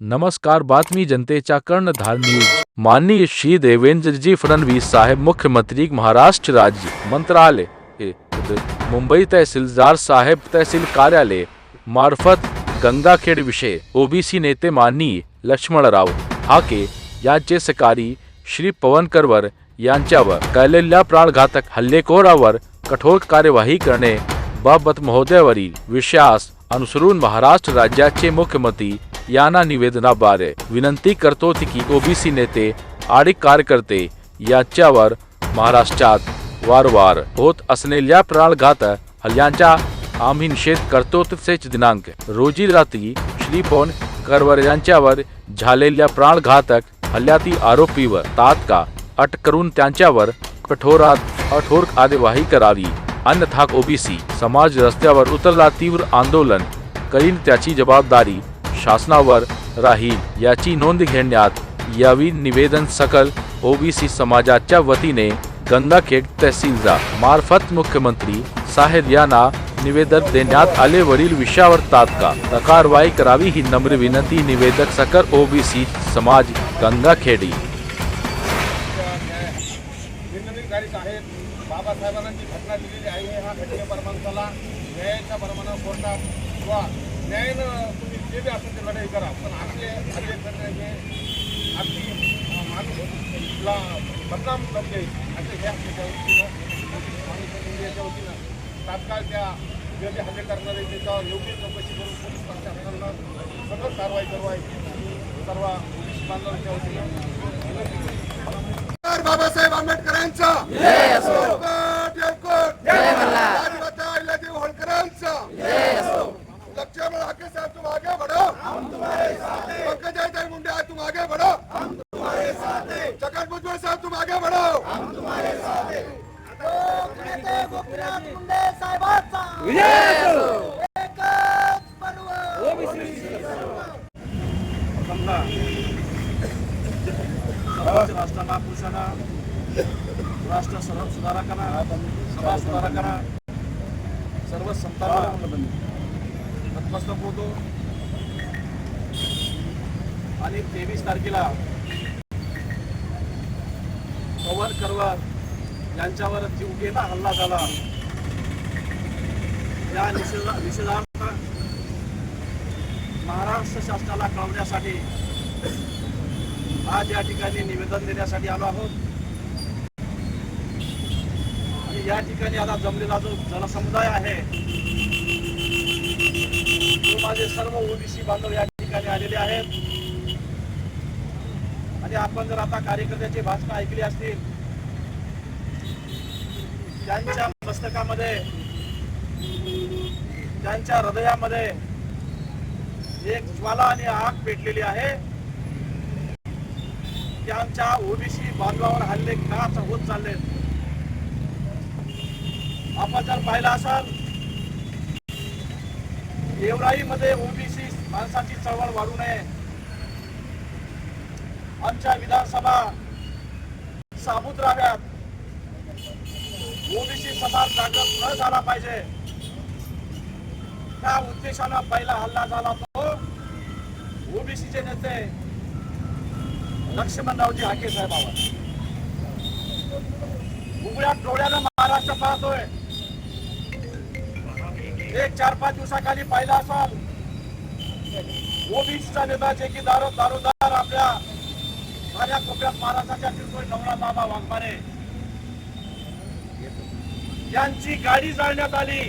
नमस्कार बातमी जनतेच्या कर्णधार न्यूज. माननीय श्री देवेंद्रजी फडणवीस साहेब मुख्यमंत्री महाराष्ट्र राज्य मंत्रालय मुंबई तहसीलदार साहेब तहसील कार्यालय मार्फत गंगाखेड विषय ओबीसी नेते माननीय लक्ष्मणराव हाके यांचे सकारी श्री पवन करवर यांच्यावर केलेल्या प्राणघातक हल्लेखोरावर कठोर कार्यवाही करणे बाबत महोदयावरील विश्वास अनुसरून महाराष्ट्र राज्याचे मुख्यमंत्री यांना निवेदनाद्वारे विनंती करतो की ओबीसी नेते आणि कार्यकर्ते यांच्यावर महाराष्ट्रात वारंवार होत असलेल्या प्राणघात हल्ल्यांचा आम्ही निषेध करतो तसेच दिनांक रोजी रात्री श्री करवर यांच्यावर झालेल्या प्राणघातक हल्ल्यातील आरोपीवर तात्काळ अटक करून त्यांच्यावर कठोरात कठोर कार्यवाही करावी. अन्यथा ओबीसी समाज रस्त्यावर उतरला तीव्र आंदोलन करीन त्याची जबाबदारी शासनावर राहील याची नोंद घेण्यात यावी निवेदन सकल ओबीसी समाजाच्या वतीने गंगाखेड तहसीलदार मार्फत मुख्यमंत्री साहेब यांना निवेदन देण्यात आले. वरील विषयावर तात्काळ कारवाई करावी ही नम्र विनंती निवेदक सकल ओबीसी समाज गंगाखेडी. निंदनकारी बाबासाहेबांना जी घटना दिलेली आहे. ह्या घटनेप्रमाणे न्यायाच्या प्रमाणे कोर्टात किंवा न्यायानं जे बी असेल ते लढाई करा. पण आपले हल्ले करणे हे आपली माणूसला बदनाम करते असे हे आपल्या वतीनं इंडियाच्या वतीनं तात्काळ त्या जे जे हल्ले करणारे त्याच्यावर योग्य चौकशी करून पोलीस प्रशासनानं सतत कारवाई करवायची सर्व पोलीस बांधवांच्या वतीनं. बाबासाहेब आंबेडकरांचा समजा राष्ट्र महापुरुषांना राष्ट्र सर्व सुधारकांना समाज सुधारकांना सर्व संतांना नतमस्तक होतो आणि तेवीस तारखेला पवन करवर यांच्यावर जीवघेणा हल्ला झाला या निषेधा निषेधा महाराष्ट्र शासनाला कळवण्यासाठी आज या ठिकाणी निवेदन देण्यासाठी आलो आहोत. आणि या ठिकाणी आता जमलेला जो जनसमुदाय आहे तो माझे सर्व ओबीसी बांधव या ठिकाणी आलेले आहेत. आणि आपण जर आता कार्यकर्त्याची भाषण ऐकली असतील त्यांच्या मस्तकामध्ये त्यांच्या हृदयामध्ये एक ज्वाला आणि आग पेटलेली आहे. की आमच्या ओबीसी बांधवावर हल्ले का होत चालले. आपण जर पाहिलं असाल मध्ये ओबीसी माणसाची चळवळ वाढू नये. आमच्या विधानसभा साबूत राहाव्यात. ओबीसी समाज जागृत न झाला पाहिजे. त्या उद्देशानं पहिला हल्ला झाला ओबीसीचे नेते लक्ष्मणरावजी हाके साहेबावर उघड्या डोळ्यानं महाराष्ट्र पाहतोय. एक चार पाच दिवसाखाली पाहिला असाल. ओबीसीचा नेता जे की दारो दारोदार आपल्या माझ्या कोपऱ्यात महाराष्ट्राच्या फिरतोय नवरा बाबा वाघमारे. यांची गाडी जाळण्यात आली.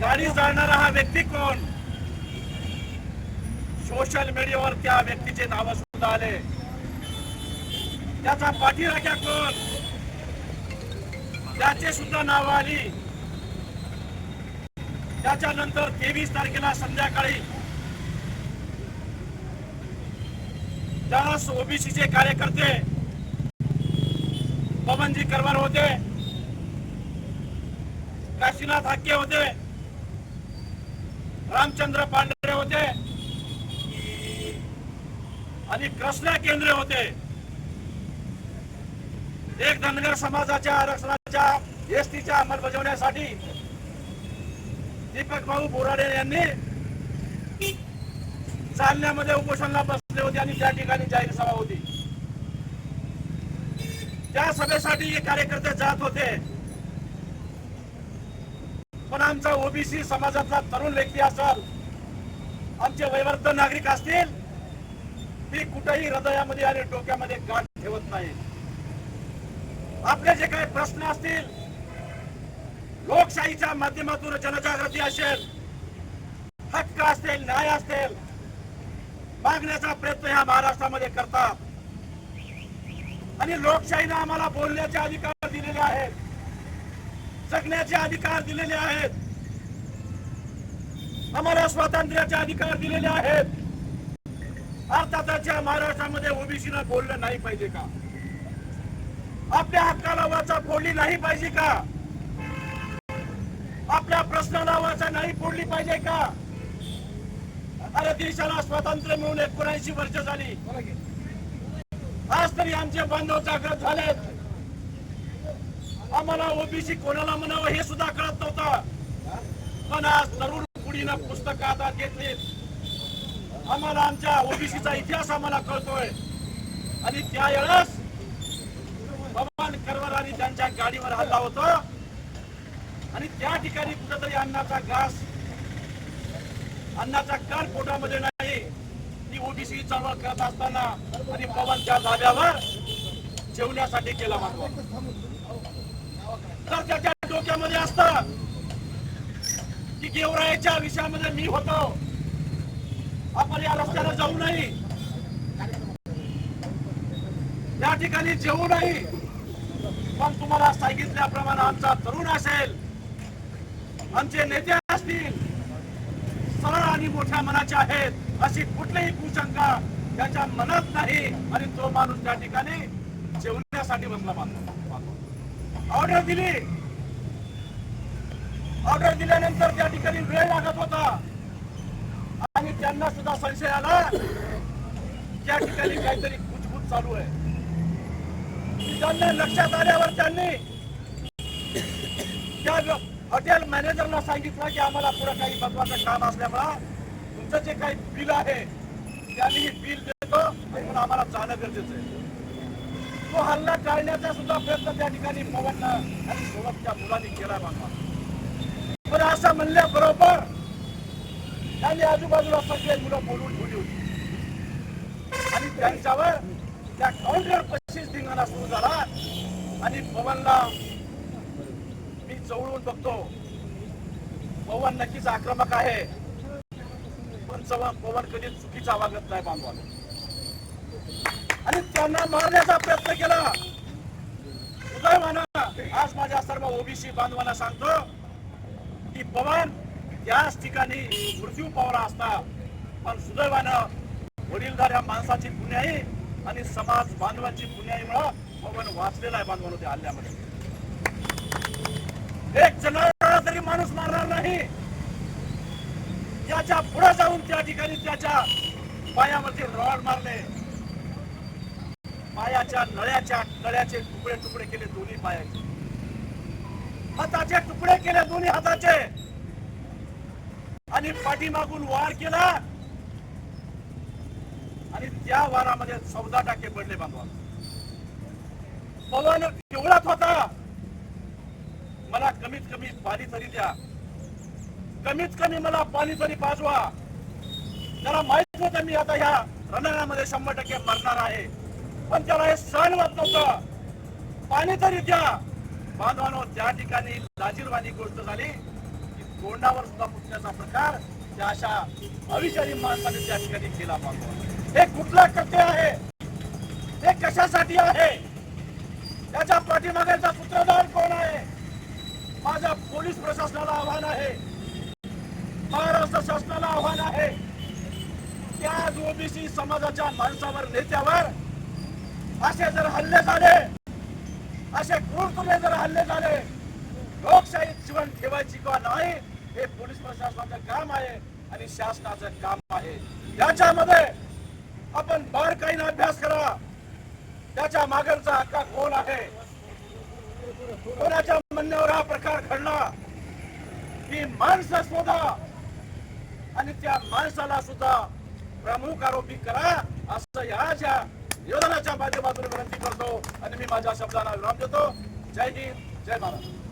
गाडी जाळणारा हा व्यक्ती कोण? सोशल मीडियावर त्या व्यक्तीचे नाव सुद्धा आले. त्याचा पाठीराख्या कोण? त्याचे सुद्धा नाव आली. त्याच्यानंतर तेवीस तारखेला संध्याकाळी त्यास ओबीसीचे कार्यकर्ते पवनजी करवार होते. काशीनाथ हाके होते. रामचंद्र पांडे होते आणि कृष्णा केंद्रे होते? एक धनगर समाजाच्या आरक्षणाच्या एसटीच्या अंमलबजावण्यासाठी दीपक भाऊ बोराडे यांनी चालण्यामध्ये उपोषणला बसले होते आणि त्या ठिकाणी जाहीर सभा होती. त्या सभेसाठी हे कार्यकर्ते जात होते. पण आमचा ओबीसी समाजातला तरुण व्यक्ती असाल आमचे वयवर्ध नागरिक असतील ती कुठेही हृदयामध्ये आणि डोक्यामध्ये गाठ ठेवत नाही. आपले जे काही प्रश्न असतील लोकशाहीच्या माध्यमातून जनजागृती असेल हक्क असतील न्याय असतील मागण्याचा प्रयत्न ह्या महाराष्ट्रामध्ये करतात. आणि लोकशाहीने आम्हाला बोलण्याचे अधिकार दिलेले आहेत जगण्याचे अधिकार दिलेले आहेत. आम्हाला स्वातंत्र्याचे अधिकार दिलेले आहेत. अर्थातच या महाराष्ट्रामध्ये ओबीसीनं बोललं नाही पाहिजे का? आपल्या हक्काला वाचा फोडली नाही पाहिजे का? आपल्या प्रश्नाला वाचा नाही फोडली पाहिजे का? अरे देशाला स्वातंत्र्य मिळून एकोणऐंशी वर्ष झाली. आज तरी आमचे बांधव जागृत झालेत. आम्हाला ओबीसी कोणाला म्हणावं हे सुद्धा कळत नव्हतं. पण आज तरुण पिढीनं पुस्तक हातात घेतलीत. आम्हाला आमच्या ओबीसीचा इतिहास आम्हाला कळतोय. आणि त्यावेळेस भगवान करवर त्यांच्या गाडीवर हल्ला होतो. आणि त्या ठिकाणी कुठेतरी अन्नाचा घास अन्नाचा कान पोटामध्ये नाही ती ओबीसी चळवळ करत असताना आणि पवन त्या धाब्यावर जेवण्यासाठी केला मागवा. तर त्याच्या डोक्यामध्ये असत की गेवरायाच्या विषयामध्ये मी होतो. आपण या रस्त्याला जाऊ नाही. या ठिकाणी जेवू नाही. पण तुम्हाला सांगितल्याप्रमाणे आमचा तरुण असेल आमचे नेते असतील सरळ आणि मोठ्या मनाचे आहेत अशी कुठलीही कुशंका त्याच्या मनात नाही. आणि तो माणूस त्या ठिकाणी जेवण्यासाठी बसला बांधतो. ऑर्डर दिली. ऑर्डर दिल्यानंतर त्या ठिकाणी वेळ लागत होता. त्यांना सुद्धा संशय आला. त्या ठिकाणी काहीतरी कुजबूज चालू आहे. त्यांना लक्षात आल्यावर त्यांनी त्या हॉटेल मॅनेजरला सांगितलं की आम्हाला पुढे काही महत्वाचं काम असल्यामुळे तुमचं जे काही बिल आहे त्यांनी बिल देतो म्हणून आम्हाला जाणं गरजेचं आहे. तो हल्ला टाळण्याचा सुद्धा प्रयत्न त्या ठिकाणी पवन आणि सोबतच्या मुलांनी केला बाबा. पण असं म्हणल्याबरोबर त्यांनी आजूबाजूला सगळे मुलं बोलून ठेवली होती. आणि त्यांच्यावर त्या काउंटर पस्तीस धिंगाणा सुरू झाला. आणि पवनला मी जवळून बघतो पवन नक्कीच आक्रमक आहे. पण चव्हाण पवन कधी चुकीचा वागत नाही बांधवाला. आणि त्यांना मारण्याचा प्रयत्न केला. सुदैवानं आज माझ्या सर्व ओबीसी बांधवांना सांगतो की पवन याच ठिकाणी मृत्यू पावला असता. पण सुदैवानं वडीलधाऱ्या माणसाची पुण्याई आणि समाज बांधवांची पुण्याईमुळं पवन वाचलेला आहे बांधवांनो त्या हल्ल्यामध्ये. एक जनावराला तरी माणूस मारणार नाही त्याच्या पुढे जाऊन त्या ठिकाणी त्याच्या पायामध्ये रॉड मारले. पायाच्या नळ्याच्या नळ्याचे तुकडे तुकडे केले दोन्ही पायाचे. हाताचे तुकडे केले दोन्ही हाताचे. आणि पाठीमागून वार केला. आणि त्या वारामध्ये चौदा टाके पडले बांधवा पवन एवढाच होता. मला कमीत कमी पाणी तरी द्या. कमीत कमी मला पाणी तरी पाजवा. त्याला माहीत होतं मी आता ह्या रणामध्ये शंभर टक्के मरणार आहे. पण त्याला हे सहन होत नव्हतं. पाणी तरी द्या. बांधवानो त्या ठिकाणी लाजीरवाणी गोष्ट झाली तोंडावर सुद्धा फुटण्याचा प्रकार त्या अशा अविचारी माणसाने त्या ठिकाणी केला बांधवा हे कुठला कृत्य आहे? हे कशासाठी आहे? त्याच्या पाठीमागेचा सूत्रधार कोण आहे? माझ्या पोलीस प्रशासनाला आव्हान आहे. महाराष्ट्र शासनाला आव्हान आहे. त्या ओबीसी समाजाच्या माणसावर नेत्यावर असे जर हल्ले झाले असे क्रूरपणे जर हल्ले झाले लोकशाहीत जीवन ठेवायची किंवा नाही हे पोलीस प्रशासनाचं काम आहे आणि शासनाचं काम आहे. याच्यामध्ये आपण बारकाईने अभ्यास करा. त्याच्या मागणचा हक्का कोण आहे? कोणाच्या म्हणण्यावर हा प्रकार घडला? ही माणसं शोधा. आणि त्या माणसाला सुद्धा प्रमुख आरोपी करा असं या ज्या निवेदनाच्या माध्यमातून विनंती करतो. आणि मी माझ्या शब्दांना विराम देतो. जय हिंद जय महाराष्ट्र